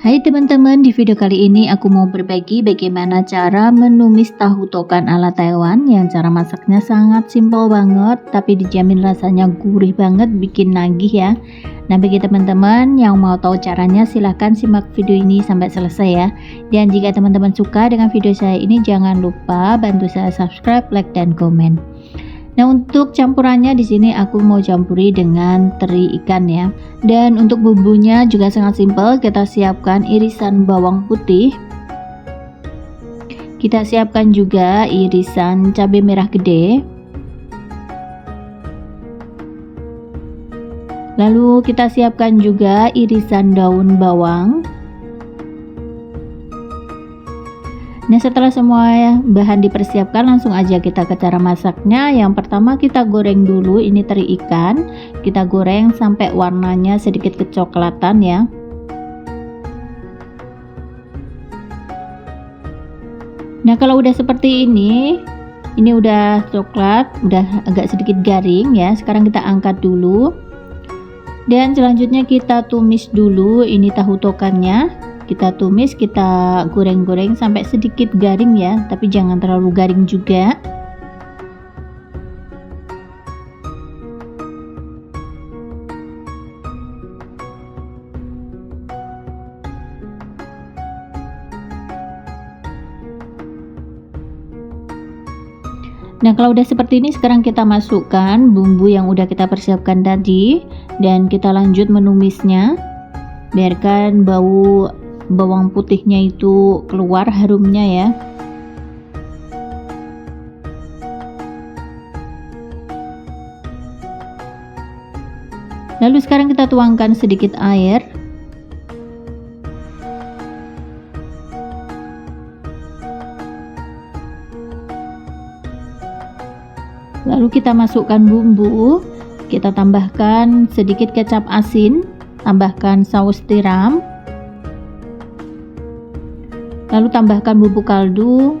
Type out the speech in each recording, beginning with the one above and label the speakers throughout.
Speaker 1: Hai teman-teman, di video kali ini aku mau berbagi bagaimana cara menumis tahu tokan ala Taiwan yang cara masaknya sangat simpel banget tapi dijamin rasanya gurih banget bikin nagih ya. Nah bagi teman-teman yang mau tahu caranya silahkan simak video ini sampai selesai ya. Dan jika teman-teman suka dengan video saya ini jangan lupa bantu saya subscribe, like, dan komen. Nah, untuk campurannya di sini aku mau campuri dengan teri ikan ya. Dan untuk bumbunya juga sangat simpel. Kita siapkan irisan bawang putih. Kita siapkan juga irisan cabai merah gede. Lalu kita siapkan juga irisan daun bawang. Nah setelah semua bahan dipersiapkan langsung aja kita ke cara masaknya. Yang pertama kita goreng dulu. Ini teri ikan. Kita goreng sampai warnanya sedikit kecoklatan ya. Nah kalau udah seperti ini Ini udah coklat, udah agak sedikit garing ya. Sekarang kita angkat dulu. Dan selanjutnya kita tumis dulu ini tahu tokannya kita tumis kita goreng-goreng sampai sedikit garing ya. Tapi jangan terlalu garing juga. Nah kalau udah seperti ini sekarang kita masukkan bumbu yang udah kita persiapkan tadi. Dan kita lanjut menumisnya. Biarkan bau bawang putihnya itu keluar harumnya ya. Lalu sekarang kita tuangkan sedikit air. Lalu kita masukkan bumbu. Kita tambahkan sedikit kecap asin. Tambahkan saus tiram lalu tambahkan bubuk kaldu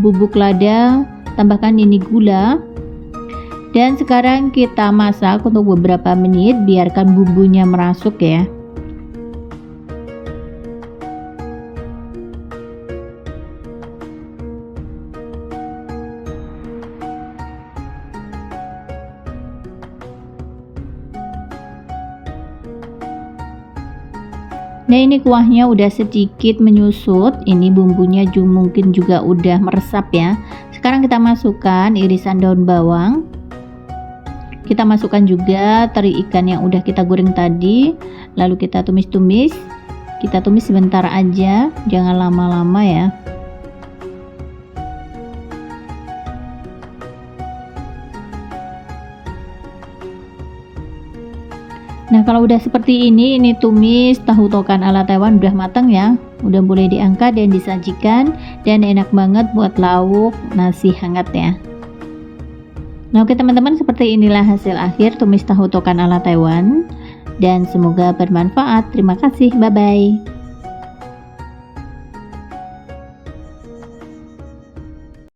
Speaker 1: bubuk lada tambahkan ini gula. Dan sekarang kita masak untuk beberapa menit biarkan bumbunya merasuk ya Nah ini kuahnya udah sedikit menyusut. Ini bumbunya juga mungkin juga udah meresap ya. Sekarang kita masukkan irisan daun bawang. Kita masukkan juga teri ikan yang udah kita goreng tadi. Lalu kita tumis-tumis. Kita tumis sebentar aja. Jangan lama-lama ya Nah kalau udah seperti ini, ini tumis tahu tokan ala Taiwan udah matang ya. Udah boleh diangkat dan disajikan dan enak banget buat lauk nasi hangat ya. Nah oke teman-teman seperti inilah hasil akhir tumis tahu tokan ala Taiwan dan semoga bermanfaat. Terima kasih, bye bye.